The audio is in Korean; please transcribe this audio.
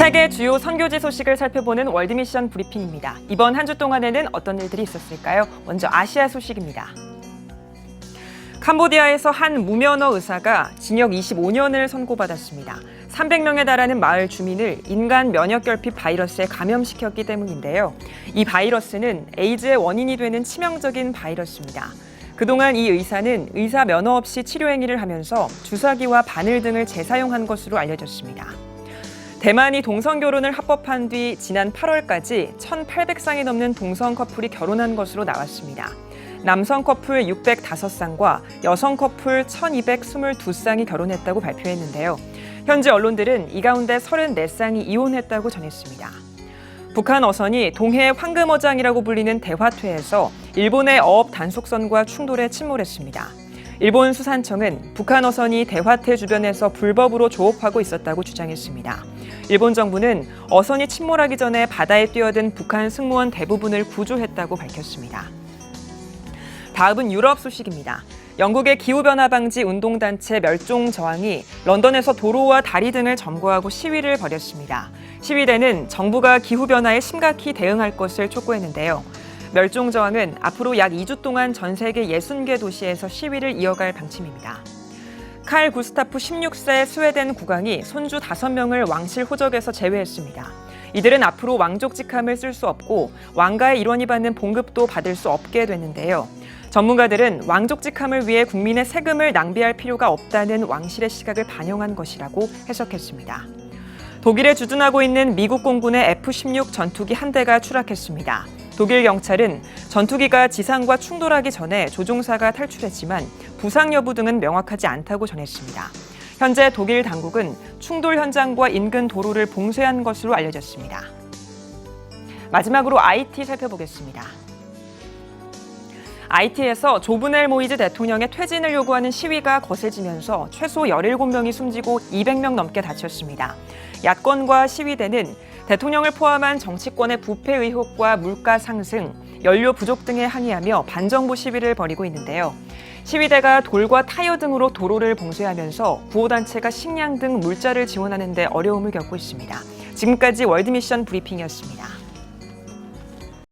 세계 주요 선교지 소식을 살펴보는 월드미션 브리핑입니다. 이번 한 주 동안에는 어떤 일들이 있었을까요? 먼저 아시아 소식입니다. 캄보디아에서 한 무면허 의사가 징역 25년을 선고받았습니다. 300명에 달하는 마을 주민을 인간 면역 결핍 바이러스에 감염시켰기 때문인데요. 이 바이러스는 에이즈의 원인이 되는 치명적인 바이러스입니다. 그동안 이 의사는 의사 면허 없이 치료 행위를 하면서 주사기와 바늘 등을 재사용한 것으로 알려졌습니다. 대만이 동성 결혼을 합법한 뒤 지난 8월까지 1,800쌍이 넘는 동성 커플이 결혼한 것으로 나왔습니다. 남성 커플 605쌍과 여성 커플 1,222쌍이 결혼했다고 발표했는데요. 현지 언론들은 이 가운데 34쌍이 이혼했다고 전했습니다. 북한 어선이 동해 황금어장이라고 불리는 대화퇴에서 일본의 어업 단속선과 충돌에 침몰했습니다. 일본 수산청은 북한 어선이 대화퇴 주변에서 불법으로 조업하고 있었다고 주장했습니다. 일본 정부는 어선이 침몰하기 전에 바다에 뛰어든 북한 승무원 대부분을 구조했다고 밝혔습니다. 다음은 유럽 소식입니다. 영국의 기후변화 방지 운동단체 멸종 저항이 런던에서 도로와 다리 등을 점거하고 시위를 벌였습니다. 시위대는 정부가 기후변화에 심각히 대응할 것을 촉구했는데요. 멸종 저항은 앞으로 약 2주 동안 전 세계 60개 도시에서 시위를 이어갈 방침입니다. 칼 구스타프 16세 스웨덴 국왕이 손주 5명을 왕실 호적에서 제외했습니다. 이들은 앞으로 왕족 직함을 쓸 수 없고 왕가의 일원이 받는 봉급도 받을 수 없게 됐는데요. 전문가들은 왕족 직함을 위해 국민의 세금을 낭비할 필요가 없다는 왕실의 시각을 반영한 것이라고 해석했습니다. 독일에 주둔하고 있는 미국 공군의 F-16 전투기 한 대가 추락했습니다. 독일 경찰은 전투기가 지상과 충돌하기 전에 조종사가 탈출했지만 부상 여부 등은 명확하지 않다고 전했습니다. 현재 독일 당국은 충돌 현장과 인근 도로를 봉쇄한 것으로 알려졌습니다. 마지막으로 IT 살펴보겠습니다. IT에서 조브넬 모이즈 대통령의 퇴진을 요구하는 시위가 거세지면서 최소 17명이 숨지고 200명 넘게 다쳤습니다. 야권과 시위대는 대통령을 포함한 정치권의 부패 의혹과 물가 상승, 연료 부족 등에 항의하며 반정부 시위를 벌이고 있는데요. 시위대가 돌과 타이어 등으로 도로를 봉쇄하면서 구호단체가 식량 등 물자를 지원하는 데 어려움을 겪고 있습니다. 지금까지 월드미션 브리핑이었습니다.